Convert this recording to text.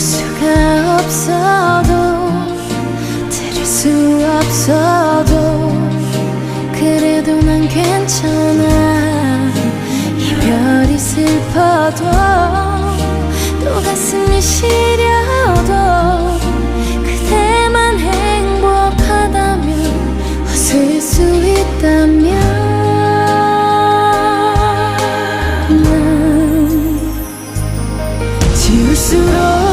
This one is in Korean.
수가 없어도 들을 수 없어도 그래도 난 괜찮아. 이별이 슬퍼도 또 가슴이 시려도 그대만 행복하다면 웃을 수 있다면. 지울수록